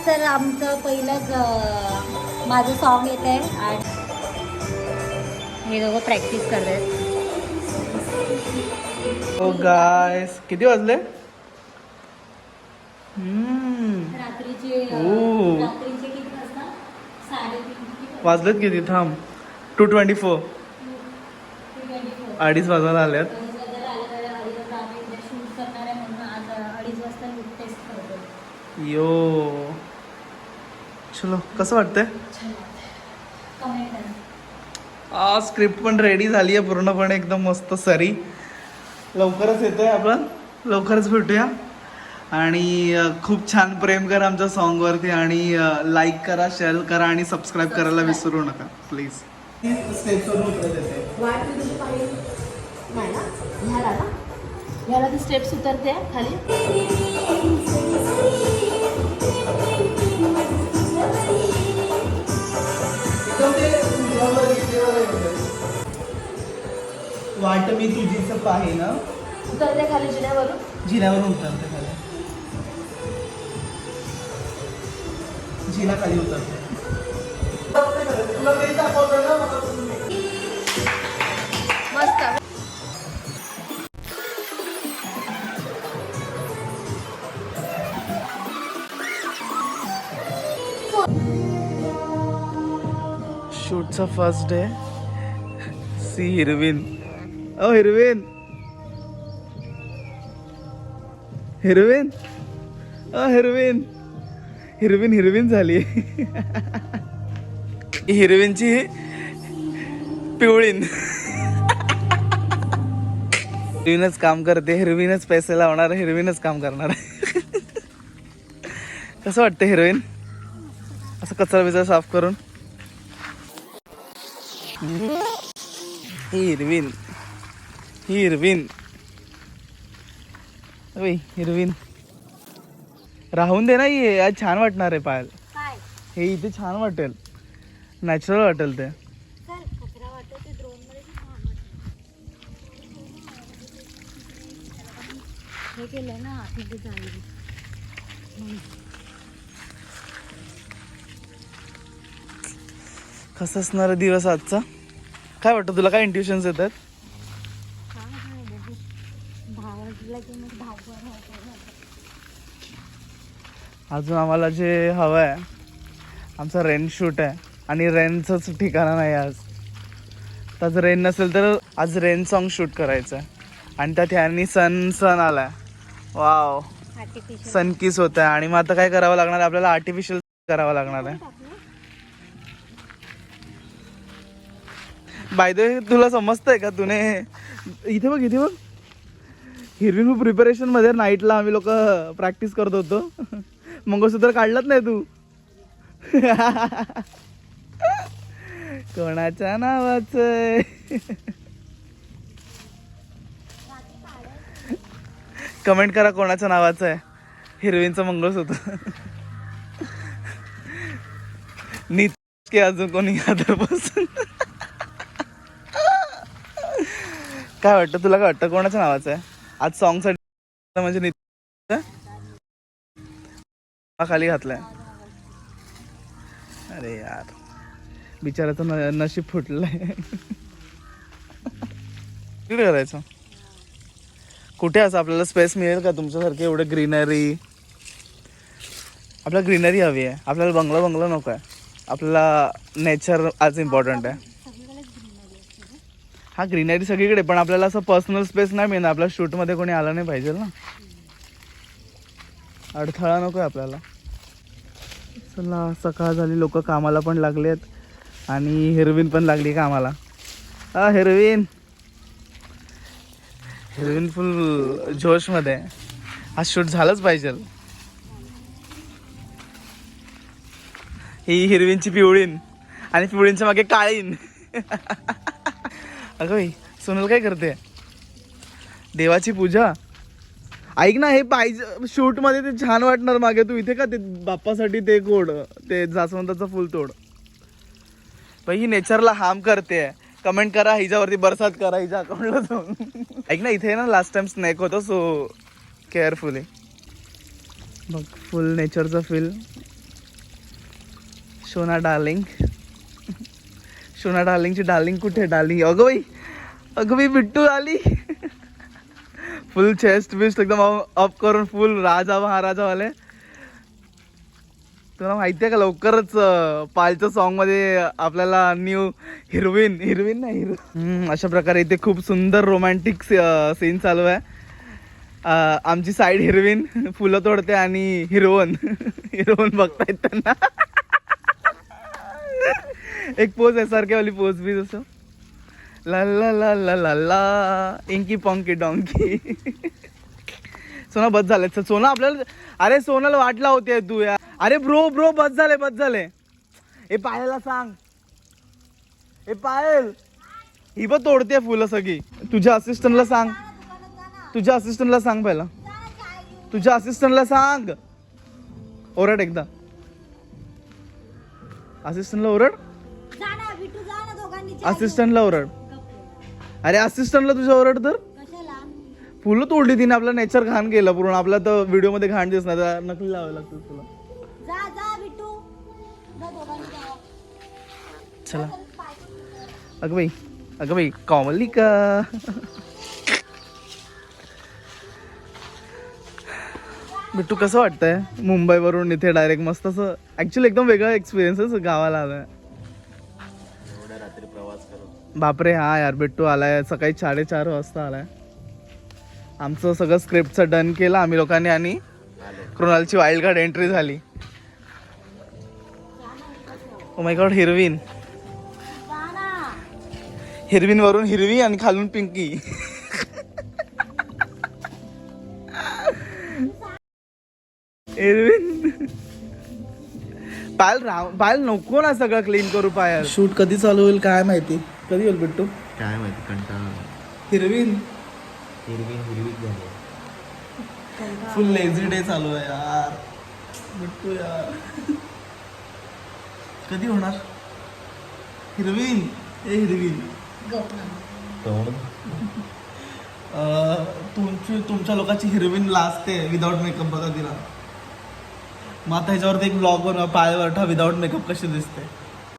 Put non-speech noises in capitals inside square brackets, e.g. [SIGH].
आज तर आमचं पहिलंच माझं सॉन्ग येत आहे आणि हे दोघं प्रॅक्टिस करतात ओ गायस किती वाजले? हम्म, रात्रीचे ओ. रात्रीचे किती वाजता? साडेतीन वाजलेत किती? थांब. टू ट्वेंटी फोर अडीच वाजायला आल्यात अडीच वाजता यो चलो कसं वाटतंय? कमेंट करा आ स्क्रिप्ट पण रेडी झाली आहे पूर्णपणे एकदम मस्त सरी. लवकरच येतोय आपण. लवकरच भेटूया. आणि खूप छान प्रेम करा आमच्या सॉन्गवरती आणि लाईक करा शेअर करा आणि सबस्क्राईब करायला विसरू नका प्लीज स्टेप्सवरून उतरत येते वाट मी तुझीच पाहे ना? उतरते खाली जिन्यावरून? जिन्यावरून उतरते खाली. जिना खाली उतरते. मस्त. शूटचा फर्स्ट डे सी हिरविन ओ हिरवेन. हिरवेन? अ हिरवीन. हिरवीन हिरवीन झाली. [LAUGHS] हिरवीनची पिवळीन. [LAUGHS] हिरवीनच काम करते हिरवीनच पैसे लावणार हिरवीनच काम करणार. [LAUGHS] कसं वाटतं हिरोईन असं कचरा बिचरा साफ करून. ही हिरवीन. हिरवीन हिरवीन राहून दे ना ही आज छान वाटणार आहे पायल हे इथे छान वाटेल. नॅचरल वाटेल ते. कसं असणार दिवस आजचा? काय वाटतं तुला? काय इंट्युशन्स येतात काय नाही बघू दहा वाजला की मग धावपळ धावपळ धावपळ. अजून आम्हाला जे हवं आहे आमचा रेन शूट आहे. आणि रेनचंच ठिकाणं नाही आज. आज रेन नसेल तर आज रेन सॉन्ग शूट करायचं आहे आणि त्यात ह्यांनी सन सन आलाय. Wow Artificial. सन किस होत आहे आणि मग आता काय करावं लागणार आहे? आपल्याला आर्टिफिशियल करावं लागणार आहे. बाय द तुला समजतंय का? तुने इथे बघ इथे बघ. हिरवी प्रिपरेशनमध्ये नाईटला आम्ही लोक प्रॅक्टिस करत होतो. मंगळसूत्र काढलंच नाही तू? कोणाच्या नावाचं कमेंट करा कोणाच्या नावाचं आहे. हिरवींचं मंगळसूत्र. नीत की अजून कोणी आधारपासून काय वाटतं? तुला काय वाटतं कोणाच्या नावाचं आहे? आज सॉंगसाठी म्हणजे नित खाली घातलाय. अरे यार. बिचाराचं न- नशीब फुटलंय. कुठे करायचं. कुठे असं आपल्याला स्पेस मिळेल का तुमच्यासारखे एवढं ग्रीनरी आपल्याला ग्रीनरी हवी आहे. आपल्याला बंगला बंगला नको आहे. आपल्याला नेचर आज इम्पॉर्टंट आहे. हा ग्रीनरी सगळीकडे पण आपल्याला असं पर्सनल स्पेस नाही मिळणार. आपल्या शूटमध्ये कोणी आलं नाही पाहिजे ना. अडथळा नको आहे आपल्याला. चला सकाळ झाली. लोक कामाला पण लागलेत. आणि हिरवीन पण लागली कामाला. हा हिरवीन. हिरवीन फुल जोशमध्ये. आहे. आज शूट झालंच पाहिजे. ही हिरवींची पिवळीन. आणि पिवळींच्या मागे काळीन. [LAUGHS] अगं भाई सोनल काय करते? देवाची पूजा? ऐक ना हे पाहिजे शूटमध्ये ते छान वाटणार मागे. तू इथे का ते बाप्पासाठी ते गोड ते जास्वंदाचं फुल तोड बाई ही नेचरला हार्म करते. कमेंट करा हिच्यावरती बरसात करा हिच्या अकाउंटला जाऊन. ऐक ना इथे ना लास्ट टाइम स्नॅक होतो सो केअरफुली बघ फुल नेचरचा फील शोना डार्लिंग शोना डार्लिंगची डार्लिंग कुठे डार्लिंग अगं बाई अगं बाई बिट्टू आली फुल चेस्ट बिस्ट एकदम अप करून फुल राजा महाराजावाले तुला माहिती आहे का लवकरच पालच्या सॉन्गमध्ये आपल्याला न्यू हिरोईन हिरोईन नाही हिरो अशा प्रकारे इथे खूप सुंदर रोमॅन्टिक सीन चालू आहे. आमची साईड हिरोईन फुलं तोडते आणि हिरोवन हिरोवन [LAUGHS] बघतायत त्यांना. एक पोज आहे सारखी वाली पोज बी जसं. ला ला ला ला ला ला. Inky ponky donkey. सोना बस झाले. सोना आपल्याला अरे सोनाला वाटला होते तू या अरे ब्रो ब्रो बस झाले बस झाले. ए पायलला सांग. ए पायल. ही पण तोडते फुलं सगळी. तुझ्या असिस्टंटला सांग. तुझ्या असिस्टंटला सांग पहिला. तुझ्या असिस्टंटला सांग. ओरड एकदा. असिस्टंटला ओरड. असिस्टंटला ओरड. अरे असिस्टंटला तुझ्या ओरड तर? फुलं तोडली तिने आपलं नेचर घाण केलं पूर्ण. आपला तर व्हिडिओमध्ये घाण दिसणार नकली लावायला लागतं तुला. चला. अगं बाई अगं बाई कॉमलिका. बिट्टू कसं वाटतंय? मुंबईवरून इथे डायरेक्ट मस्त असं ऍक्च्युली एकदम वेगळा एक्सपिरियन्स गावाला आलाय. बापरे हा यार बिट्टू आलाय. सकाळी साडेचार वाजता आलाय. आमचं सगळं स्क्रिप्टचं डन केलं आम्ही लोकांनी आणि कृणालची वाईल्ड कार्ड एंट्री झाली. Oh my God heroine. Heroine वरून हिरवी आणि खालून पिंकी. हिरवीन. पायल राव पायल नको ना सगळं क्लीन करू पायल शूट कधी चालू होईल काय माहिती? कधी होईल बिट्टू? काय माहिती कंटाळा हिरवीन हिरवी हिरवीच झाली. फुल लेझी डे चालू आहे यार. बिट्टू यार. कधी होणार? हिरवीन ए हिरवीन तोंड अं, तुमची तुमच्या लोकांची हिरवीन लाजते विदाऊट मेकअप बघा तिला. मग आता ह्याच्यावरती एक ब्लॉग बनवा पाय वरठा विदाऊट मेकअप कशी दिसते?